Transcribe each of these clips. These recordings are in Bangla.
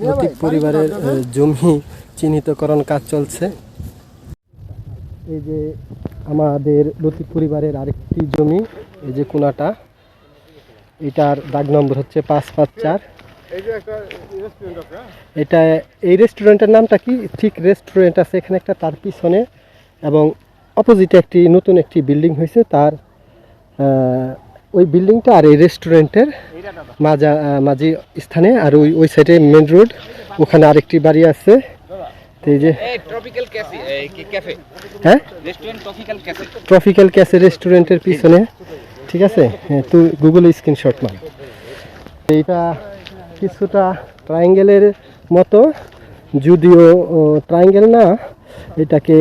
লতিফ পরিবারের জমি চিহ্নিতকরণ কাজ চলছে। এই যে আমাদের লতিফ পরিবারের আরেকটি জমি এই যে কোনাটা এটার দাগ নম্বর হচ্ছে পাঁচ পাঁচ চার। এটা এই রেস্টুরেন্টের নামটা কি? ঠিক রেস্টুরেন্ট আছে এখানে একটা তার পিছনে এবং অপোজিটে একটি নতুন একটি বিল্ডিং হয়েছে তার আহ, ওই বিল্ডিংটা আর এই রেস্টুরেন্টের মাজা আহ, মাঝি স্থানে আর ওই ওই সাইডে মেন রোড ওখানে আরেকটি বাড়ি আছে। এই যে ট্রপিক্যাল ক্যাফে ক্যাফে হ্যাঁ? রেস্টুরেন্ট ট্রপিক্যাল ক্যাফে রেস্টুরেন্টের পিছনে। ঠিক আছে? হ্যাঁ, তুই গুগলে স্ক্রিনশট মার। এইটা কিছুটা ট্রায়াঙ্গেলের মতো। যদিও ট্রায়াঙ্গেল না এটাকে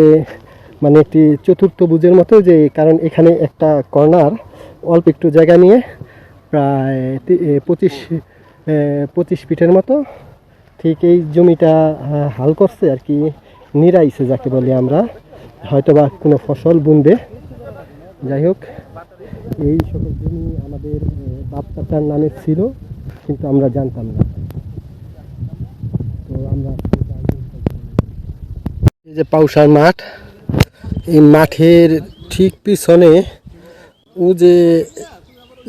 মানে একটি চতুর্থভুজের মতো যে কারণ এখানে একটা কর্নার অল্প একটু জায়গা নিয়ে প্রায় পঁচিশ পঁচিশ ফিটের মতো ঠিক এই জমিটা হাল করছে আর কি নিরাইছে যাকে বলি আমরা। হয়তো বা কোনো ফসল বুনবে। যাই হোক এই সকল জমি আমাদের আহ, বাপ চাচার নামে ছিল কিন্তু আমরা জানতাম না। তো আমরা এই যে পাউসার মাঠ এই মাঠের ঠিক পিছনে ও যে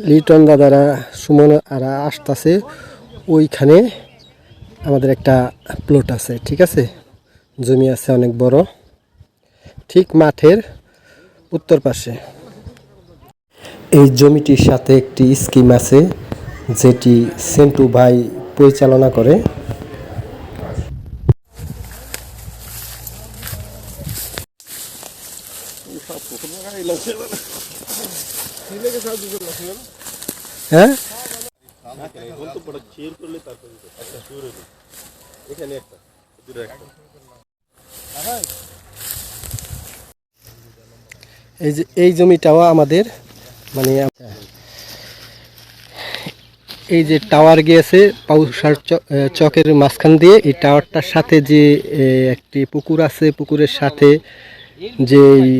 লিটন দাদারা সুমন আরা আসতেছে, ওইখানে আমাদের একটা প্লট আছে, ঠিক আছে? জমি আছে অনেক বড়। ঠিক মাঠের উত্তর পাশে। এই জমিটির সাথে একটি স্কিম আছে, যেটি সেন্টু ভাই পরিচালনা করে। হ্যাঁ? এই যে, এই জমিটাও আমাদের মানে এই যে টাওয়ার গিয়েছে পাউসার চকের মাঝখান দিয়ে। এই টাওয়ারটার সাথে যে একটি পুকুর আছে, পুকুরের সাথে যে এই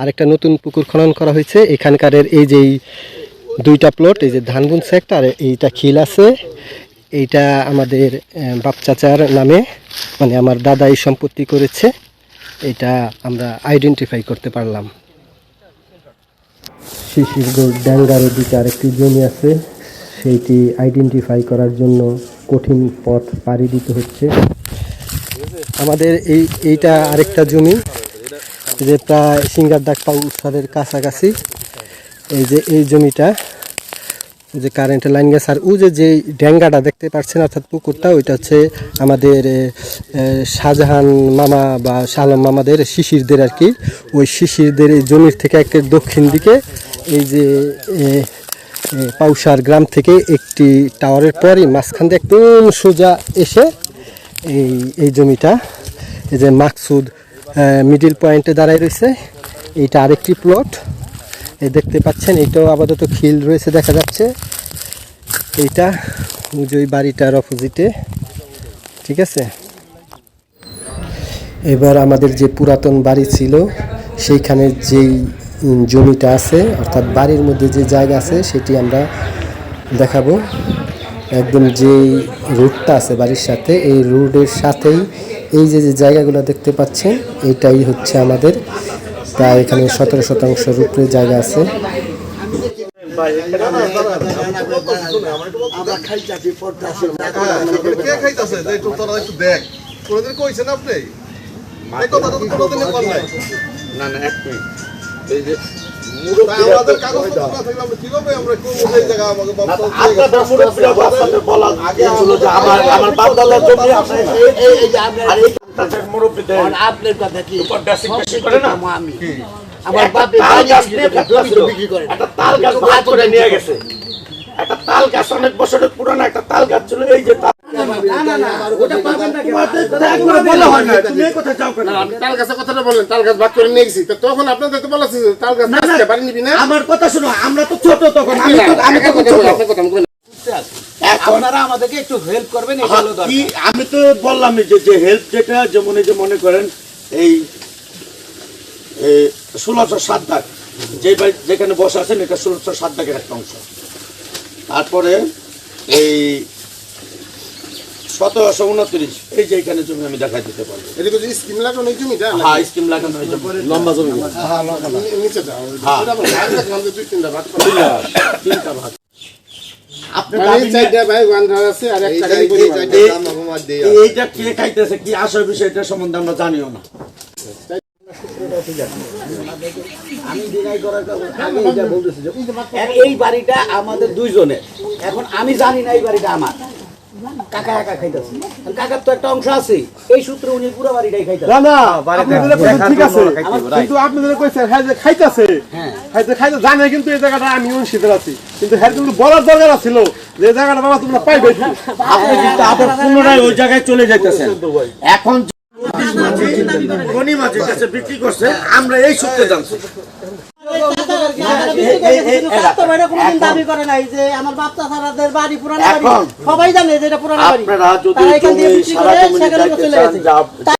আরেকটা নতুন পুকুর খনন করা হয়েছে এখানকার এই যে দুইটা প্লট এই যে ধান বুনছে একটা আর এইটা খিল আছে। এইটা আমাদের বাপ চাচার নামে মানে আমার দাদা এই সম্পত্তি করেছে। এটা আমরা আইডেন্টিফাই করতে পারলাম। শিশিরগড় ড্যাঙ্গার দিকে আরেকটি জমি আছে। সেইটি আইডেন্টিফাই করার জন্য কঠিন পথ পাড়ি দিতে হচ্ছে। আমাদের এই এইটা আরেকটা জমি। যে প্রায় সিঙ্গার ডাক পাউসারের কাছাকাছি, এই যে এই জমিটা যে কারেন্টের লাইন গেছে, আর ও যে যে ড্যাঙ্গাটা দেখতে পাচ্ছেন, অর্থাৎ পুকুরটা, ওইটা হচ্ছে আমাদের শাহজাহান মামা বা শালম মামাদের, শিশিরদের আর কি। ওই শিশিরদের এই জমির থেকে একটা দক্ষিণ দিকে এই যে পাউসার গ্রাম থেকে একটি টাওয়ারের পরই মাঝখান দিয়ে একদম সোজা এসে এই এই জমিটা, এই যে মাকসুদ মিডিল পয়েন্টে দাঁড়ায় রয়েছে। এইটা আরেকটি প্লট এই দেখতে পাচ্ছেন এইটাও আপাতত খিল রয়েছে, দেখা যাচ্ছে। এইটা ওই বাড়িটার অপোজিটে ঠিক আছে? এবার আমাদের যে পুরাতন বাড়ি ছিল, সেইখানে যেই জমিটা আছে, অর্থাৎ বাড়ির মধ্যে যে জায়গা আছে, সেটি আমরা দেখাবো। একদম যে রুটটা আছে বাড়ির সাথে, এই রুটের সাথেই এই যে যে জায়গাগুলো দেখতে পাচ্ছেন, এটাই হচ্ছে আমাদের প্রায় এখানে সতেরো শতাংশ রূপে জায়গা আছে। তো না না, এক মিনিট। এই যে আমরা বাপ নিয়ে গেছে একটা তাল গাছ অনেক বছরের পুরানো একটা তাল গাছ ছিল এই যে তখন আপনাদের তো তাল গাছ বাড়ি নিবি না। আমার কথা শোনো আমরা তো ছোট তখন আমি তো আমি তো ছোট। এখন আপনারা আমাদেরকে একটু হেল্প করবেন এটা হলো দরকার। কি আমি তো বললামই যে যে হেল্প যেটা যেমন এই যে মনে করেন এই ষোলোশো সাত দাগ। যে যেখানে বসে আছেন এটা ষোলোশো সাত দাগের একটা অংশ। তারপরে এই সতেরোশো উনত্রিশ। এই যে এখানে জমি আমি দিতে পারব। স্কিম লাগানো জমিটা হ্যাঁ স্কিম লাগানো লম্বা জমি। নিচে যাও। তিনটা ভাগ তিনটা ভাগ। এইটা কে খাইতেছে কি আসল বিষয়টা সম্বন্ধে আমরা জানিও না। আমি ডিনাই করার আগে এটা বলতেছি এই বাড়িটা আমাদের দুইজনের। এখন আমি জানি না এই বাড়িটা আমার। কাকা একা খাইতেছে। আর কাকার তো একটা অংশ আছে। এই সূত্রে উনি পুরো বাড়িটাই খাইতেছে। না না ঠিক আছে। কিন্তু আপনাদের কইছে হ্যাঁ যে খাইতাছে। হ্যাঁ। হ্যাঁ যে খাইতে জানে কিন্তু এই জায়গাটা আমি অংশীদার আছি। কিন্তু হ্যাঁ কিন্তু বলার দরকার ছিল যে জায়গাটা বাবা তোমরা পাইবে আপনি কিন্তু আবার পুনরায় ওই জায়গায় চলে যাইতেছেন। এখন গনি মাঝের কাছে বিক্রি করছে আমরা এই সূত্রে জানছি দাবি করে নাই যে আমার বাপ চাচারাদের বাড়ি পুরানো বাড়ি এখন সবাই জানে যে এটা আপনারা যদি